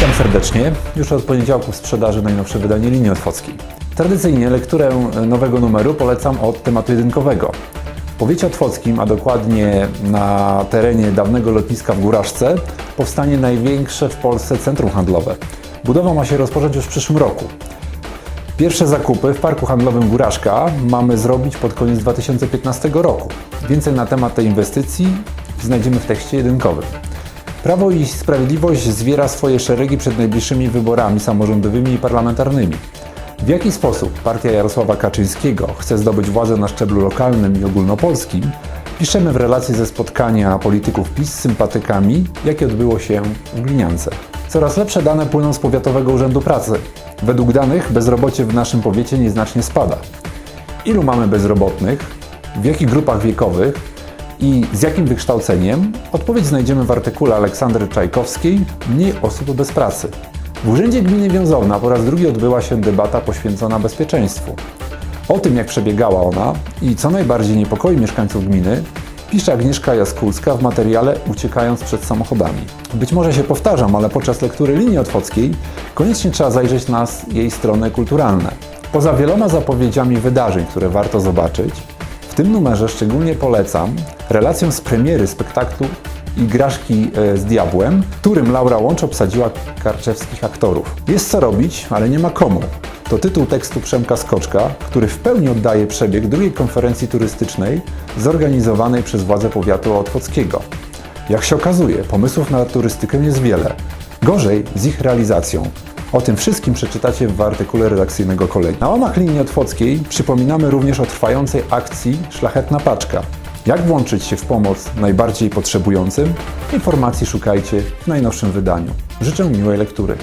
Witam serdecznie. Już od poniedziałku w sprzedaży najnowsze wydanie linii otwockiej. Tradycyjnie lekturę nowego numeru polecam od tematu jedynkowego. W powiecie otwockim, a dokładnie na terenie dawnego lotniska w Góraszce, powstanie największe w Polsce centrum handlowe. Budowa ma się rozpocząć już w przyszłym roku. Pierwsze zakupy w parku handlowym Góraszka mamy zrobić pod koniec 2015 roku. Więcej na temat tej inwestycji znajdziemy w tekście jedynkowym. Prawo i Sprawiedliwość zwiera swoje szeregi przed najbliższymi wyborami samorządowymi i parlamentarnymi. W jaki sposób partia Jarosława Kaczyńskiego chce zdobyć władzę na szczeblu lokalnym i ogólnopolskim, piszemy w relacji ze spotkania polityków PiS z sympatykami, jakie odbyło się w Gliniance. Coraz lepsze dane płyną z Powiatowego Urzędu Pracy. Według danych bezrobocie w naszym powiecie nieznacznie spada. Ilu mamy bezrobotnych, w jakich grupach wiekowych i z jakim wykształceniem? Odpowiedź znajdziemy w artykule Aleksandry Czajkowskiej Mniej osób bez pracy. W Urzędzie Gminy Wiązowna po raz drugi odbyła się debata poświęcona bezpieczeństwu. O tym, jak przebiegała ona i co najbardziej niepokoi mieszkańców gminy, pisze Agnieszka Jaskulska w materiale Uciekając przed samochodami. Być może się powtarzam, ale podczas lektury linii otwockiej koniecznie trzeba zajrzeć na jej strony kulturalne. Poza wieloma zapowiedziami wydarzeń, które warto zobaczyć, tym numerze szczególnie polecam relację z premiery spektaklu Igraszki e, z Diabłem, którym Laura Łącz obsadziła karczewskich aktorów. Jest co robić, ale nie ma komu. To tytuł tekstu Przemka Skoczka, który w pełni oddaje przebieg drugiej konferencji turystycznej zorganizowanej przez władze powiatu otwockiego. Jak się okazuje, pomysłów na turystykę jest wiele. Gorzej z ich realizacją. O tym wszystkim przeczytacie w artykule redakcyjnego kolegi. Na łamach linii otwockiej przypominamy również o trwającej akcji Szlachetna Paczka. Jak włączyć się w pomoc najbardziej potrzebującym? Informacji szukajcie w najnowszym wydaniu. Życzę miłej lektury.